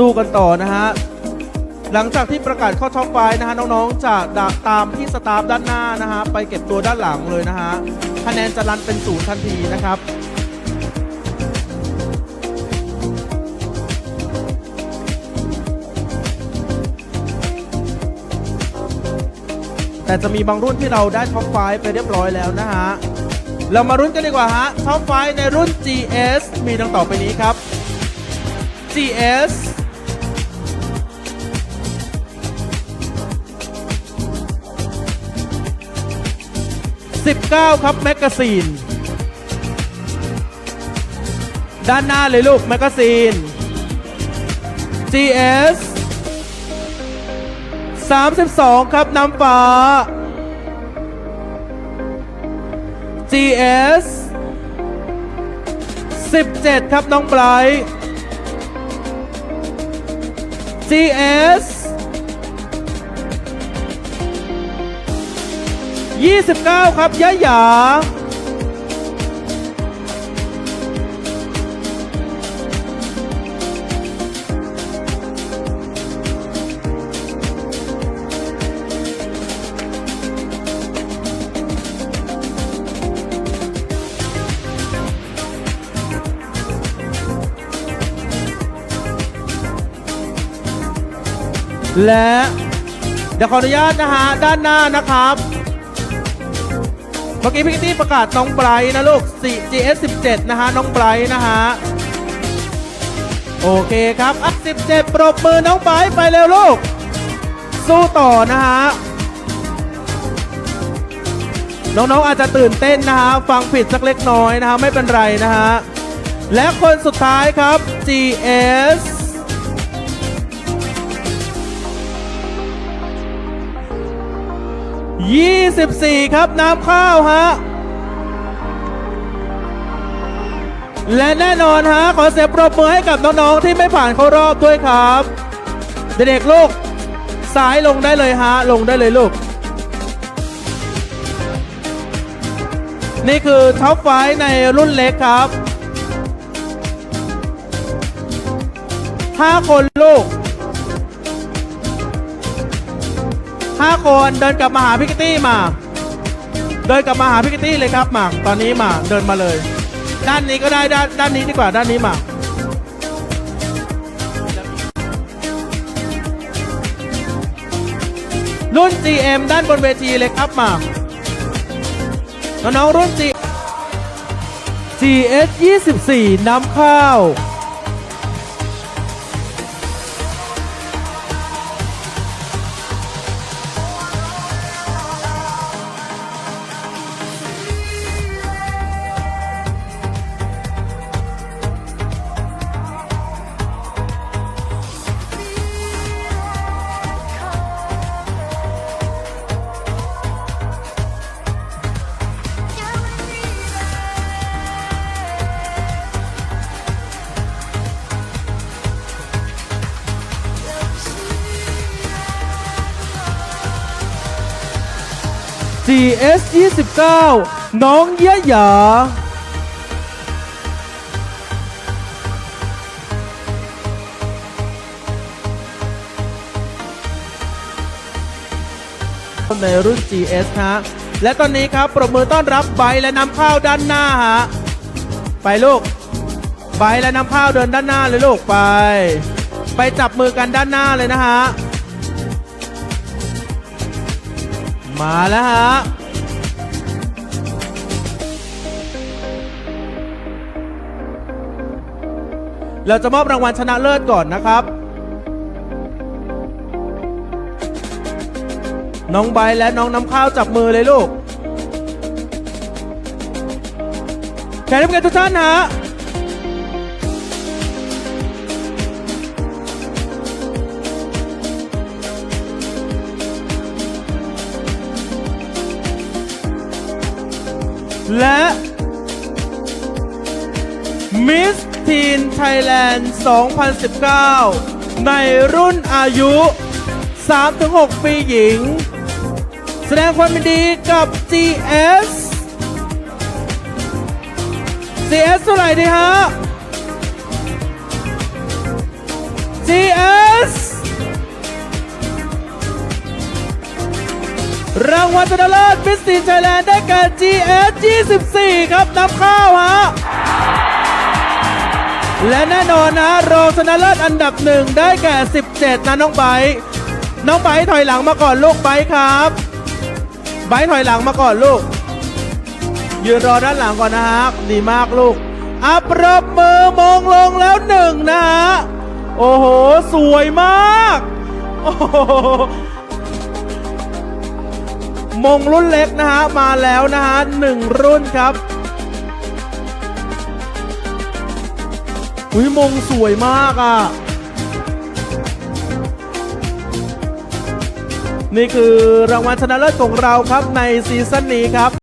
สู้กันต่อนะฮะ หลังจากที่ประกาศเข้าท็อปไฟนะฮะน้องๆจะตามที่สตาฟด้านหน้านะฮะไปเก็บตัวด้านหลังเลยนะฮะคะแนนจะรันเป็นศูนย์ทันทีนะครับแต่จะมีบางรุ่นที่เราได้ท็อปไฟไปเรียบร้อยแล้วนะฮะ เรามารุ่นกันดีกว่าฮะท็อปไฟในรุ่น GS มีดังต่อไปนี้ครับ GS 19 ครับแมกกาซีน ด้านหน้าเลยลูกแมกกาซีน GS 32 ครับน้ำฟ้า GS 17 ครับน้องไบรท์ GS 29 ครับยะหยาและเดี๋ยวขออนุญาตนะฮะด้านหน้านะครับ เมื่อกี้พี่ตี้ประกาศน้องไบรท์นะลูก 4GS 17 นะฮะ น้องไบรท์นะฮะ โอเคครับอะ17 ปรบมือน้องไบรท์ไปเร็วลูก สู้ต่อนะฮะ น้องๆอาจจะตื่นเต้นนะฮะ ฟังผิดสักเล็กน้อยนะฮะ ไม่เป็นไรนะฮะ และคนสุดท้ายครับ GS 24 ครับน้ำข้าวฮะ และแน่นอนฮะ ขอเสียงปรบมือให้กับน้อง ๆ ที่ไม่ผ่านเข้ารอบด้วยครับ เด็กๆลูกซ้ายลงได้เลยฮะ ลงได้เลยลูก นี่คือท็อปไฟในรุ่นเล็กครับ 5 คนลูก ห้าคนเดินกลับมาหาพิกตี้มา เดินกลับมาหาพิกตี้เลยครับมาตอนนี้มาเดินมาเลย ด้านนี้ก็ได้ด้านด้านนี้ดีกว่าด้านนี้มารุ่น GM ด้านบนเวทีเลยครับมา น้องๆรุ่น G GS 24น้ำข้า GS 29น้องยะหยาในรุ่น GS ฮะ และตอนนี้ครับ ปรบมือต้อนรับใบและนำข้าวด้านหน้าฮะ ไปลูกใบและนำข้าวเดินด้านหน้าเลยลูกไป ไปจับมือกันด้านหน้าเลยนะฮะ มาแล้วฮะเราจะมอบรางวัลชนะเลิศก่อนนะครับ น้องใบและน้องน้ำข้าวจับมือเลยลูกแขกรับเกียรติทุกท่านฮะ และมิสทีนไทยแลนด์2019 ในรุ่นอายุ 3-6 ปีหญิง แสดงความยินดีกับ GS GS เท่าไหร่ดีฮะ GS รางวัลชนะเลิศมิสซีนไทยแลนด์ได้แก่ GS 24 ครับนำเข้าวฮะ และแน่นอนนะรองชนะเลิศอันดับหนึ่งได้แก่ 17 นะน้องไบน้องไบถอยหลังมาก่อนลูกไบครับไบถอยหลังมาก่อนลูก ยืนรอด้านหลังก่อนนะฮะดีมากลูกอัปรบมือมองลงแล้วหนึ่งนะฮะ โอ้โห สวยมาก โอ้โห มงรุ่นเล็กนะฮะมาแล้วนะฮะหนึ่งรุ่นครับอุ้ยมงสวยมากอะ นี่คือรางวัลชนะเลิศของเราครับในซีซั่นนี้ครับ